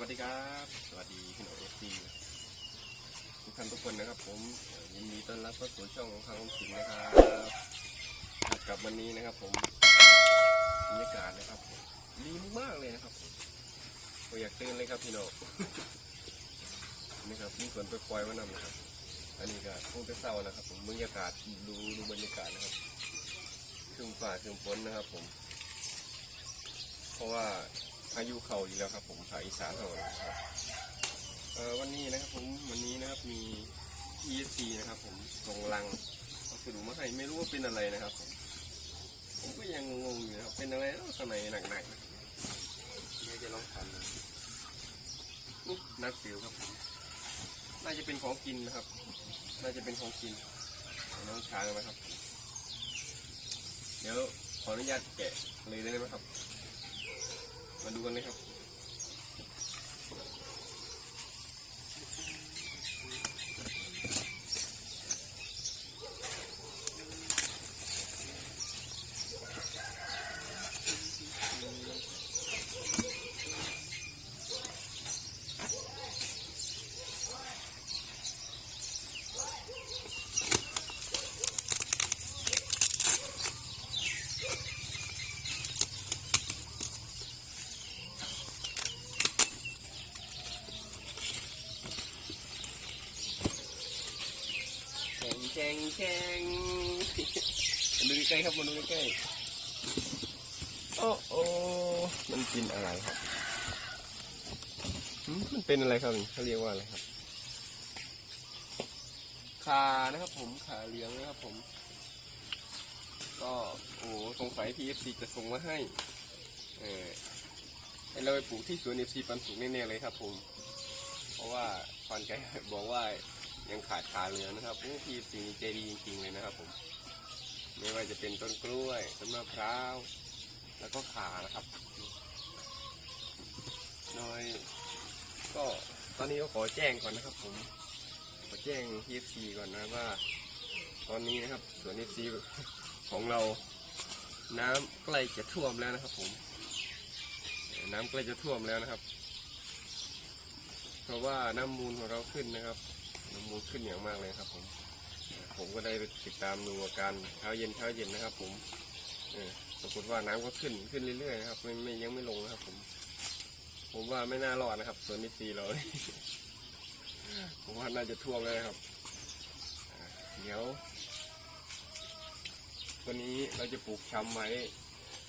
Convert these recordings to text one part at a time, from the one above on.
วัสดีครับ สวัสดีพี่น้องเอฟซีทุกท่านทุกคนนะครับ ผมยินดีต้อนรับเข้าสู่ช่องของทางองสิงห์นะครับกับวันนี้นะครับ ผมบรรยากาศนะครับผมดีมากเลยนะครับผมอยากตื่นเลยครับพี่น้องนี่ครับมีฝนไปปล่อยๆมานำนะครับ อันนี้ก็คงจะเศร้านะครับ ผมบรรยากาศดูดูบรรยากาศนะครับคึมฟ้าคึมฝนนะครับ ผม เพราะว่า พายุเข้าอยู่แล้วครับ ผมภาคอีสานเราครับเออวันนี้นะครับผมวันนี้นะครับมี ESC นะครับ ผมส่งลังเอาสรุปมาให้ไม่รู้ว่าเป็นอะไรนะครับ ผมผมก็ยังงงอยู่นะครับเป็นอะไรแล้วข้างในหนักๆนะครับเดี๋ยวจะลองทำนี่นักสิวครับผมน่าจะเป็นของกินนะครับ น่าจะเป็นของกินน้องช้างนะครับ เดี๋ยวขออนุญาตแกะเลยได้ไหมครับ มาดูกันเลยครับ แข่งแข่งแข่งมาดูใก ล้ๆครับมาดูใกล้ๆโอ้โอ้มันกินอะไรครับมันเป็นอะไรครับเขาเรียกว่าอะไรครับขานะครับ ผมขาเหลืองนะครับ ผม ก็โอ้สงสัย PFC จะส่งมาให้ เออให้เราไปปลูกที่สวน FC ปันสุกแน่ๆเลยครับ ผม เพราะว่าคอนไกบอกว่ายังขาดขาเหลือนะครับโอ้พี่สีใจดีจริงๆเลยนะครับ ผม ไม่ว่าจะเป็นต้นกล้วยต้นมะพร้าว แล้วก็ขานะครับ โดยก็ตอนนี้ก็ขอแจ้งก่อนนะครับ ผมขอแจ้งพีเอฟซีก่อนนะว่า ตอนนี้นะครับสวนเอฟซีของเราน้ำใกล้จะท่วมแล้วนะครับ ผม น้ำใกล้จะท่วมแล้วนะครับ เพราะว่าน้ำมูลของเราขึ้นนะครับ น้ำมูลขึ้นอย่างมากเลยครับผม ผมก็ได้ไปติดตามดูอาการเช้าเย็นเช้าเย็นนะครับ ผมปรากฏว่าน้ำก็ขึ้นขึ้นเรื่อยๆนะครับไม่ไม่ยังไม่ลงนะครับ ผม ผมว่าไม่น่ารอดนะครับส่วนนิซีเราผมว่าน่าจะท่วมเลยครับเดี๋ยววันนี้เราจะปลูกชำไว้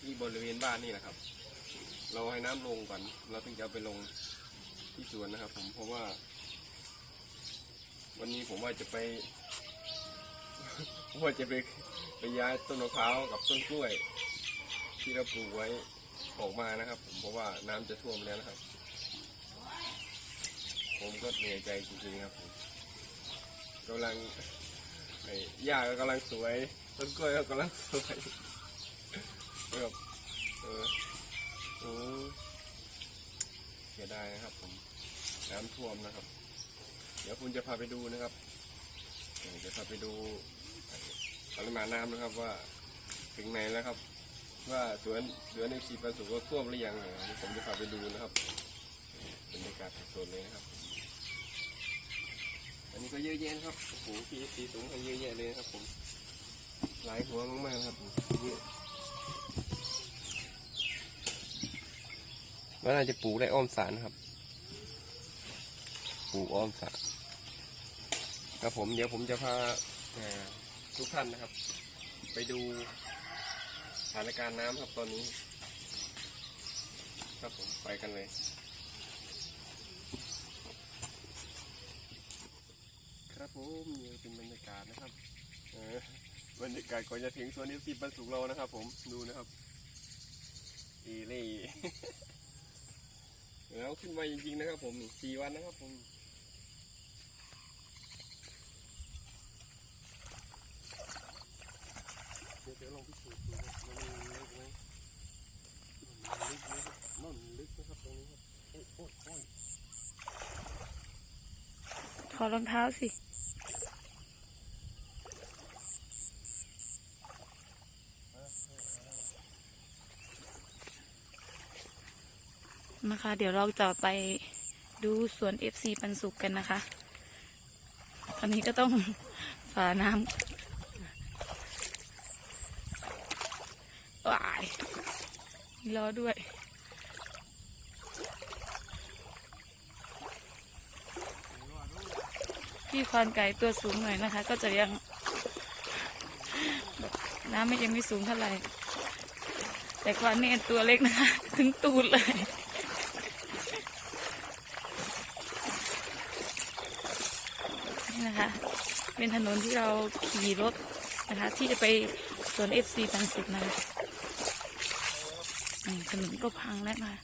ที่บริเวณบ้านนี่แหละครับ เราให้น้ำลงก่อน เราถึงจะเอาไปลงที่สวนนะครับ ผมเพราะว่า วันนี้ผมว่าจะไป ว่าจะไปไปย้ายต้นมะพร้าวกับต้นกล้วย ที่เราปลูกไว้ออกมานะครับ ผมเพราะว่าน้ำจะท่วมแล้วนะครับ ผมก็เหนื่อยใจจริงๆครับผมกำลังไอ้หญ้าก็กำลังสวยต้นกล้วยก็กำลังสวยแบบเออโอ้เสียดายนะครับ ผมน้ำท่วมนะครับ เดี๋ยวคุณจะพาไปดูนะครับเดี๋ยวจะพาไปดู ปริมาณน้ำนะครับว่าถึงไหนแล้วครับ ว่าสวนสวนในชีประสุก็ท่วมหรือยังเดี๋ยผมจะพาไปดูนะครับบรรยากาศสดๆเลยนะครับ อันนี้ก็เยอะแยะครับโอ้โหพีสีสูงกันเยอะแยะเลยนะครับผมหลายหัวมากๆครับเยอะว่าน่าจะปลูกได้อ้อมสารครับปลูกอ้อมสารครับผมเดี๋ยวผมจะพาอ่อ ทุกท่านนะครับ ไปดูสถานการณ์น้ำครับตอนนี้ ครับผมไปกันเลย ครับผมนี่เป็นบรรยากาศนะครับเออบรรยากาศก่อนจะถึงสวนนิสิตบรรสุกเรานะครับ ผมดูนะครับอีเล่แล้วขึ้นมาจริงๆนะครับ ผมสี่วันนะครับผม เดี๋ยวเดี๋ยวลองพิสูจน์ดูครับมันลึกไหมมันลึกไหมมันลึกนะครับตรงนี้ครับโอ้ยโอ้ยโอ้ยขอรองเท้าสินะคะนะเดี๋ยวเราจะไปดูสวน FC ปันสุกกันนะคะ ตอนนี้ก็ต้องฝ่าน้ำว้าย มีล้อด้วย พี่ควานไก่ตัวสูงหน่อยนะคะ ก็จะยัง น้ำไม่ยังไม่สูงเท่าไหร่ แต่ควานนี่ตัวเล็กนะคะ ถึงตูดเลยนี่นะคะเป็นถนนที่เราขี่รถนะคะ ที่จะไปสวนเอฟซีปันสิบนะคะ นี่ถนนก็พังแล้วนะคะ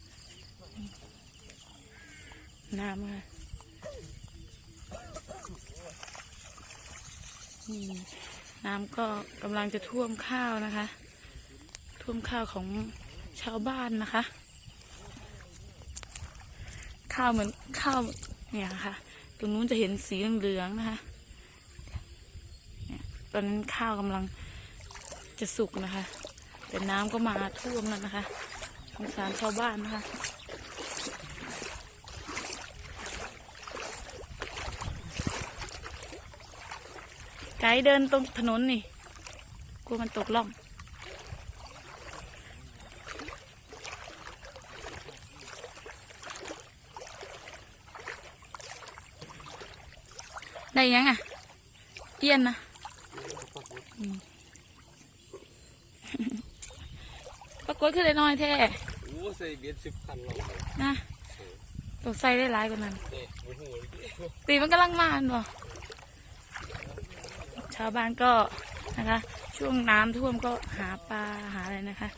น้ำค่ะน้ำก็กำลังจะท่วมข้าวนะคะ ท่วมข้าวของชาวบ้านนะคะ ข้าวเหมือนข้าวเนี่ยค่ะ ตรงนู้นจะเห็นสีเหลืองๆนะคะตอนนั้นข้าวกำลังจะสุกนะคะ แต่น้ำก็มาท่วมแล้วนะคะ งสารชาวบ้านนะคะไกด์เดินตรงถนนนี่กลัวมันตกล่อง ได้ยังอะเอี้ยนนะอืมปรากฏขึ้นได้น้อยแท้ ใส่เบียดสิบคันลงนะต้องใส่ได้หลายกว่านั้นนี่โอ้โหตีมันกำลังมาอันบ่ชาวบ้านก็นะคะ ช่วงน้ำท่วมก็หาปลาหาอะไรนะคะ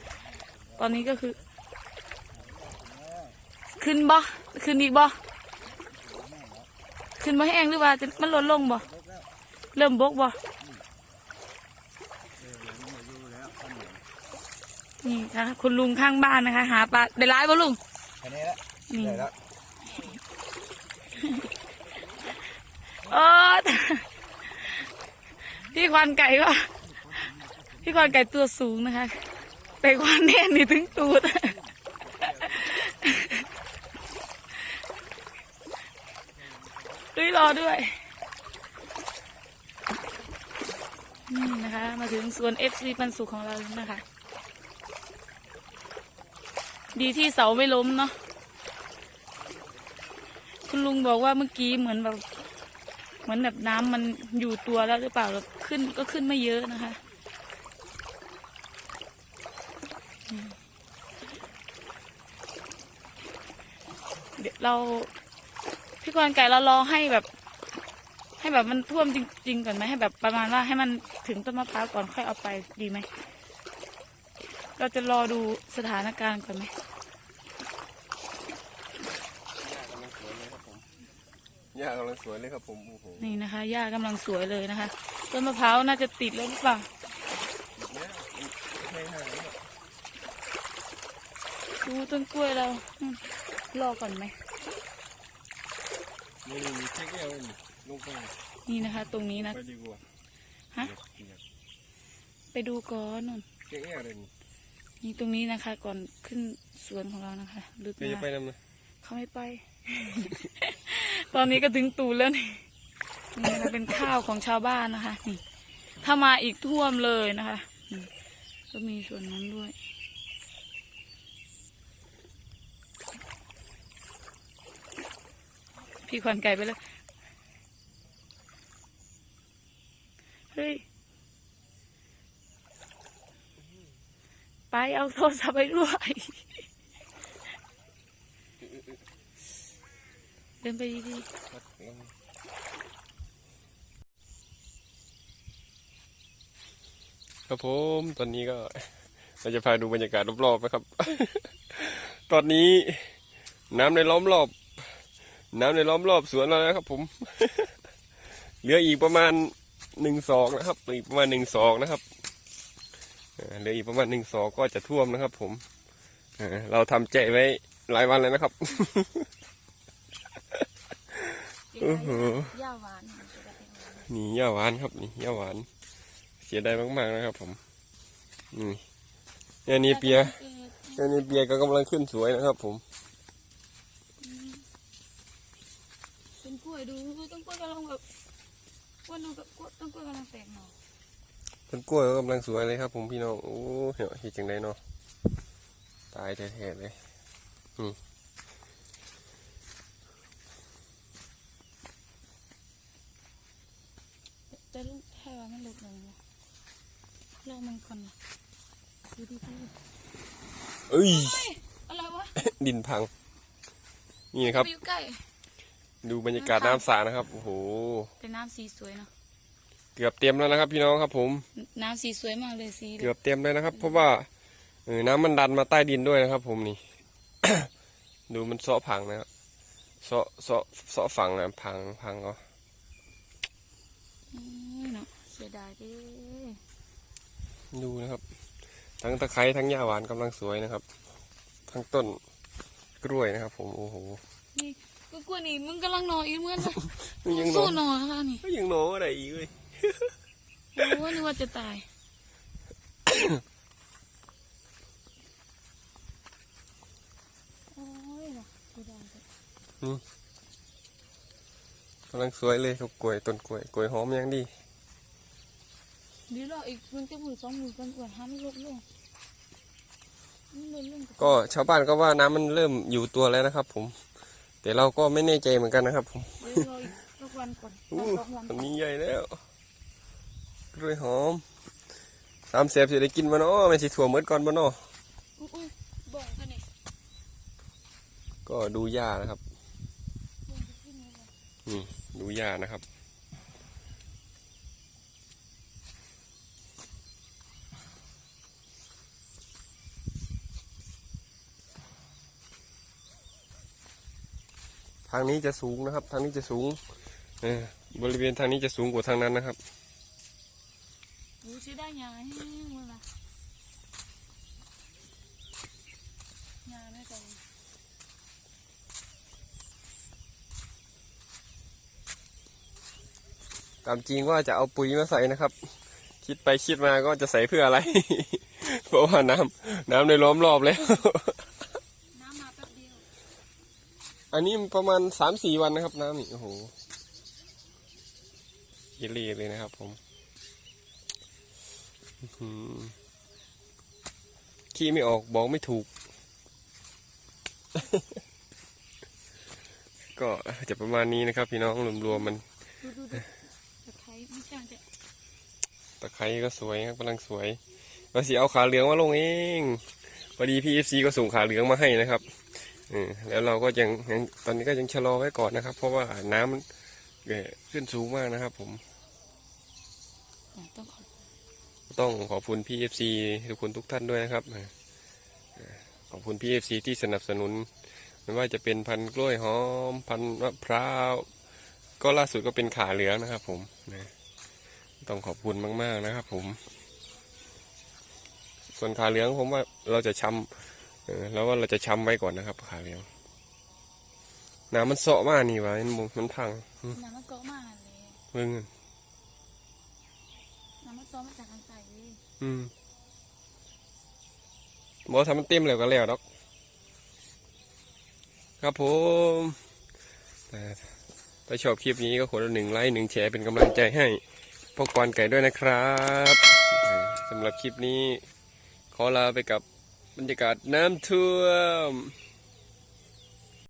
ตอนนี้ก็คือ ขึ้นบ่ขึ้นอีกบ่ขึ้นบ่แห้งหรือว่าจะมันลดลงบ่เริ่มบกบ่ นี่นะคะคุณลุงข้างบ้านนะคะ หาปลาได้ร้ายบ่ลุงแค่นี้ละนี่ได้แล้วเออพี่ควานไก่ก็พี่ควานไก่ตัวสูงนะคะ แต่ควานแน่นนี่ถึงตูดด้วยรอด้วย นี่นะคะ มาถึงสวน FC ปันสุขของเราแล้วนะคะ ดีที่เสาไม่ล้มเนาะคุณลุงบอกว่าเมื่อกี้เหมือนแบบ เหมือนแบบน้ำมันอยู่ตัวแล้วหรือเปล่าแบบขึ้นก็ขึ้นไม่เยอะนะคะเดี๋ยวเราพี่กรณ์ไก่เรารอให้แบบ ให้แบบมันท่วมจริง ๆก่อนไหมให้แบบประมาณว่าให้มันถึงต้นมะพร้าวก่อนค่อยเอาไปดีไหม เราจะรอดูสถานการณ์ก่อนไหม หญ้ากำลังสวยเลยครับผมโอ้โหนี่นะคะหญ้ากำลังสวยเลยนะคะต้นมะพร้าวน่าจะติดแล้วหรือเปล่าเนี่ยไม่หายเนี่ยดูต้นกล้วยเราอืมรอก่อนไหมนี่มีเช็คเอวนี่ลงไปนี่นะคะ ตรงนี้นะไปดีกว่าฮะไปดูก่อนนู่นเช็คเอวเลยนี่นี่ตรงนี้นะคะ ก่อนขึ้นสวนของเรานะคะลึกไปจะมาไปกนำนะเขาไม่ไป ตอนนี้ก็ถึงตูนแล้วนี่นี่นะเป็นข้าวของชาวบ้านนะคะนี่ถ้ามาอีกท่วมเลยนะคะก็มีส่วนนั้นด้วย พี่ขวัญไก่ไปเลยเฮ้ยไปเอาโทรศัพท์ไปด้วย เดินไปดีครับผมตอนนี้ก็เราจะพาดูบรรยากาศรอบๆนะครับ ตอนนี้น้ำในล้อมรอบ น้ำในล้อมรอบสวนเราแล้วครับ ผม เหลืออีกประมาณหนึ่งศอกนะครับเหลืออีกประมาณหนึ่งศอกนะครับเหลืออีกประมาณหนึ่งศอกก็จะท่วมนะครับ ผมเราทำแจไว้หลายวันแล้วนะครับ อือหืหนี่ย่าหวานครับนี่ย่าหวาน เสียดายมากๆนะครับ ผมนี่ยานีเปียยานีเปียก็กำลังขึ้นสวยนะครับ ผมเป็นกล้วยดูต้นกล้วยกำลังแบบกล้วยดูกับกล้วยต้นกล้วยกำลังแตกเน่อต้นกล้วยก็กำลังสวยเลยครับ ผมพี่น้องโอ้เหี่ยวเห็ดจังไดเนาะตายแท้ๆเลยอืม กหน่อยนะลองมันก่อนนะดูดิดูดิเอ้ยเฮ้ยอะไรวะดินพัง นี่นะครับไปอยู่ใกล้ ดูบรรยากาศน้ำสระนะครับ โอ้โห เป็นน้ำสีสวยเนาะ เกือบเต็มแล้วนะครับ พี่น้องครับ ผม น้ำสีสวยมากเลยสี เกือบเต็มเลยนะครับ เพราะว่าเออน้ำมันดันมาใต้ดินด้วยนะครับ ผมนี่ ดูมันเซาะพังนะครับเซาะเซาะเซาะฝั่งนะพังพังเอา อืมเนาะเสียดายดิดูนะครับ ทั้งตะไคร้ทั้งหญ้าหวานกำลังสวยนะครับ ทั้งต้นกล้วยนะครับ ผมโอ้โหนี่กูกลัวนี่มึงกำลังนอนอีกเหมือนกันมันยังหนสู้อนนอนค่ะนี่มันยังหนออะไรอีกเลยโอ้นึกว่าจะตาย โอ้ยเนาะเสียดายจังกำลังสวยเลยครับกล้วยต้นกล้วยกล้วยหอมยังดีเดี๋ยวรออีกมันจะมือสองมือกันก่อนห้ามนลดลงมันลดลงก็ชาวบ้านก็ว่าน้ำมันเริ่มอยู่ตัวแล้วนะครับ ผม แต่เราก็ไม่แน่ใจเหมือนกันนะครับ ผมเดี๋ยวรออีกสักวันก่อนอู้สองวันอันนี้ใหญ่แล้วกล้วยหอมสามเสียบสิได้กินมาเนาะไม่ใช่ถั่วเมืดก่อนมาเนาะอุ้ยอุ้ยบ่งกันนี่ก็ดูหญ้านะครับบ่งจะขึ้นเลยเหรอนี่ดูหญ้านะครับ ทางนี้จะสูงนะครับ ทางนี้จะสูงเออบริเวณทางนี้จะสูงกว่าทางนั้นนะครับอู้ชิได้ยาให้เมื่อไหร่ยาไม่ก่อนตามจริงว่าจะเอาปุ๋ยมาใส่นะครับ คิดไปคิดมาก็จะใส่เพื่ออะไร เพราะว่าน้ำน้ำได้ล้อมรอบแล้ว น้ำมาแป๊บเดียว อันนี้ประมาณสามสี่วันนะครับ น้ำนี่โอ้โหเยลีเลยนะครับ ผมอื้อหือขี้ไม่ออกบอกไม่ถูก ก็จะประมาณนี้นะครับ พี่น้องรวมๆมันดูดูดูตะไคร้ไม่ใช่จะตะไคร้ก็สวยครับกำลังสวยว่าสิเอาขาเหลืองมาลงเองพอดีพีเอฟซีก็ส่งขาเหลืองมาให้นะครับเออ แล้วเราก็ยังยังตอนนี้ก็ยังชะลอไว้ก่อนนะครับ เพราะว่าน้ำมันขึ้นสูงมากนะครับ ผมต้องขอต้องขอบคุณพีเอฟซีทุกคนทุกท่านด้วยนะครับขอบคุณพีเอฟซีที่สนับสนุน ไม่ว่าจะเป็นพันกล้วยหอม พันมะพร้าวก็ล่าสุดก็เป็นขาเหลืองนะครับ ผมนะต้องขอบคุณมาก ๆนะครับ ผม ส่วนขาเหลืองผมว่าเราจะชำ เออแล้วว่าเราจะชำไว้ก่อนนะครับขาเหลืองน้ำมันเสาะมากนี่วะมันมุมันพังอืมน้ำมันเกาะมากเลยเบิ่งน้ำมันซ้อมมาจากทางใต้เลยอืมบอกทำมันเต็มแล้วก็แล้วดอก ครับผมแต่ถ้าชอบคลิปนี้ก็ขอหนึ่งไลค์หนึ่งแชร์เป็นกำลังใจให้พวกกวนไก่ด้วยนะครับเออสำหรับคลิปนี้ ขอลาไปกับ บรรยากาศน้ำท่วม